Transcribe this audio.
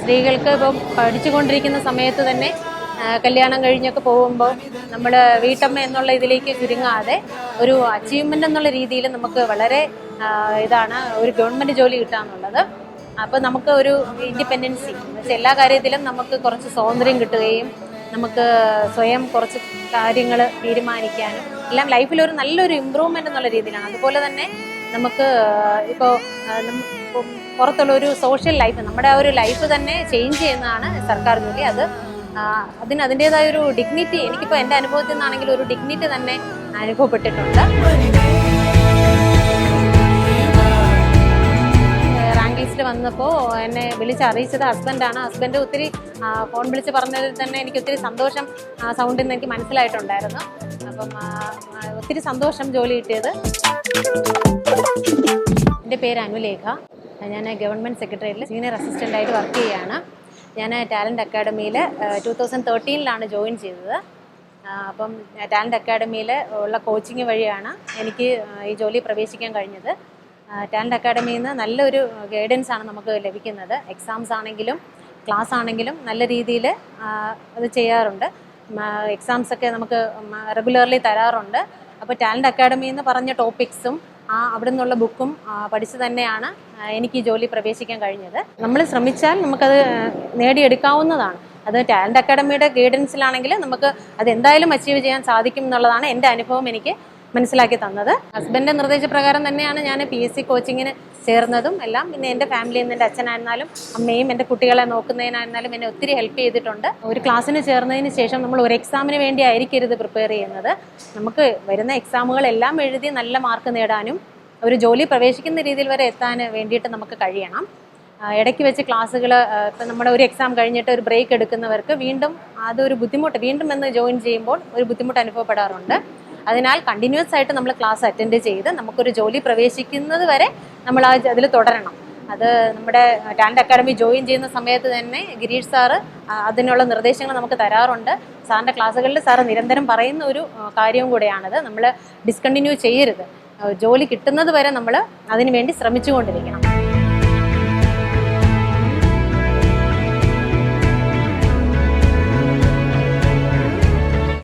സ്ത്രീകൾക്ക് ഇപ്പം പഠിച്ചുകൊണ്ടിരിക്കുന്ന സമയത്ത് തന്നെ കല്യാണം കഴിഞ്ഞൊക്കെ പോകുമ്പോൾ നമ്മൾ വീട്ടമ്മ എന്നുള്ള ഇതിലേക്ക് ചുരുങ്ങാതെ ഒരു അച്ചീവ്മെന്റ് എന്നുള്ള രീതിയിൽ നമുക്ക് വളരെ ഇതാണ് ഒരു ഗവൺമെന്റ് ജോലി കിട്ടാന്നുള്ളത്. അപ്പോൾ നമുക്ക് ഒരു ഇൻഡിപെൻഡൻസി എല്ലാ കാര്യത്തിലും നമുക്ക് കുറച്ച് സ്വാതന്ത്ര്യം കിട്ടുകയും നമുക്ക് സ്വയം കുറച്ച് കാര്യങ്ങൾ തീരുമാനിക്കാനും എല്ലാം ലൈഫിൽ ഒരു നല്ലൊരു ഇമ്പ്രൂവ്മെന്റ് എന്നുള്ള രീതിയിലാണ്. അതുപോലെ തന്നെ നമുക്ക് ഇപ്പോൾ പുറത്തുള്ള ഒരു സോഷ്യൽ ലൈഫ് നമ്മുടെ ആ ഒരു ലൈഫ് തന്നെ ചേഞ്ച് ചെയ്യുന്നതാണ് സർക്കാർ ജോലി. അത് അതിന് അതിന്റെതായ ഒരു ഡിഗ്നിറ്റി എനിക്കിപ്പോൾ എന്റെ അനുഭവത്തിൽ നിന്നാണെങ്കിൽ ഒരു ഡിഗ്നിറ്റി തന്നെ അനുഭവപ്പെട്ടിട്ടുണ്ട്. എന്നെ വിളിച്ചറിയിച്ചത് ഹസ്ബൻഡാണ്. ഹസ്ബൻഡ് ഒത്തിരി ഫോൺ വിളിച്ച് പറഞ്ഞതിൽ തന്നെ എനിക്ക് ഒത്തിരി സന്തോഷം സൗണ്ടിൽ നിന്ന് എനിക്ക് മനസ്സിലായിട്ടുണ്ടായിരുന്നു. അപ്പം ഒത്തിരി സന്തോഷം ജോലി കിട്ടിയത്. എന്റെ പേര് അനുലേഖ. ഞാൻ ഗവൺമെന്റ് സെക്രട്ടറിയിൽ സീനിയർ അസിസ്റ്റന്റായിട്ട് വർക്ക് ചെയ്യുകയാണ്. ഞാൻ ടാലന്റ് അക്കാഡമിയിൽ ടു തൗസൻഡ് തേർട്ടീനിലാണ് ജോയിൻ ചെയ്തത്. അപ്പം ടാലന്റ് അക്കാഡമിയിൽ ഉള്ള കോച്ചിങ് വഴിയാണ് എനിക്ക് ഈ ജോലി പ്രവേശിക്കാൻ കഴിഞ്ഞത്. ടാലന്റ് അക്കാഡമിയിൽ നിന്ന് നല്ലൊരു ഗൈഡൻസ് ആണ് നമുക്ക് ലഭിക്കുന്നത്. എക്സാംസ് ആണെങ്കിലും ക്ലാസ് ആണെങ്കിലും നല്ല രീതിയിൽ അത് ചെയ്യാറുണ്ട്. എക്സാംസ് ഒക്കെ നമുക്ക് റെഗുലർലി തരാറുണ്ട്. അപ്പോൾ ടാലന്റ് അക്കാഡമി എന്ന് പറഞ്ഞ ടോപ്പിക്സും ആ അവിടെ നിന്നുള്ള ബുക്കും പഠിച്ചു തന്നെയാണ് എനിക്ക് ഈ ജോലി പ്രവേശിക്കാൻ കഴിഞ്ഞത്. നമ്മൾ ശ്രമിച്ചാൽ നമുക്കത് നേടിയെടുക്കാവുന്നതാണ്. അത് ടാലന്റ് അക്കാഡമിയുടെ ഗൈഡൻസിലാണെങ്കിൽ നമുക്ക് അത് എന്തായാലും അച്ചീവ് ചെയ്യാൻ സാധിക്കും എന്നുള്ളതാണ് എന്റെ അനുഭവം എനിക്ക്. മനസ്സിലാക്കി തന്നത്. ഹസ്ബൻഡിന്റെ നിർദ്ദേശപ്രകാരം തന്നെയാണ് ഞാൻ പി എസ് സി കോച്ചിങ്ങിന് ചേർന്നതും എല്ലാം. പിന്നെ എന്റെ ഫാമിലിയിൽ നിന്ന് എന്റെ അച്ഛനായിരുന്നാലും അമ്മയും എന്റെ കുട്ടികളെ നോക്കുന്നതിനായിരുന്നാലും എന്നെ ഒത്തിരി ഹെൽപ്പ് ചെയ്തിട്ടുണ്ട്. ഒരു ക്ലാസ്സിന് ചേർന്നതിന് ശേഷം നമ്മൾ ഒരു എക്സാമിന് വേണ്ടി ആയിരിക്കരുത് പ്രിപ്പയർ ചെയ്യുന്നത്. നമുക്ക് വരുന്ന എക്സാമുകളെല്ലാം എഴുതി നല്ല മാർക്ക് നേടാനും ഒരു ജോലി പ്രവേശിക്കുന്ന രീതിയിൽ വരെ എത്താൻ വേണ്ടിയിട്ട് നമുക്ക് കഴിയണം. ഇടയ്ക്ക് വെച്ച് ക്ലാസ്സുകൾ ഇപ്പം നമ്മുടെ ഒരു എക്സാം കഴിഞ്ഞിട്ട് ഒരു ബ്രേക്ക് എടുക്കുന്നവർക്ക് വീണ്ടും അതൊരു ബുദ്ധിമുട്ട് വീണ്ടും എന്ന് ജോയിൻ ചെയ്യുമ്പോൾ ഒരു ബുദ്ധിമുട്ട് അനുഭവപ്പെടാറുണ്ട്. അതിനാൽ കണ്ടിന്യൂസ് ആയിട്ട് നമ്മൾ ക്ലാസ് അറ്റൻഡ് ചെയ്ത് നമുക്കൊരു ജോലി പ്രവേശിക്കുന്നത് വരെ നമ്മൾ ആ അതിൽ തുടരണം. അത് നമ്മുടെ ടാലന്റ് അക്കാഡമി ജോയിൻ ചെയ്യുന്ന സമയത്ത് തന്നെ ഗിരീഷ് സാറ് അതിനുള്ള നിർദ്ദേശങ്ങൾ നമുക്ക് തരാറുണ്ട്. സാറിന്റെ ക്ലാസ്സുകളിൽ സാറ് നിരന്തരം പറയുന്ന ഒരു കാര്യവും കൂടെയാണത്. നമ്മൾ ഡിസ്കണ്ടിന്യൂ ചെയ്യരുത്. ജോലി കിട്ടുന്നത് വരെ നമ്മൾ അതിനുവേണ്ടി ശ്രമിച്ചുകൊണ്ടിരിക്കണം.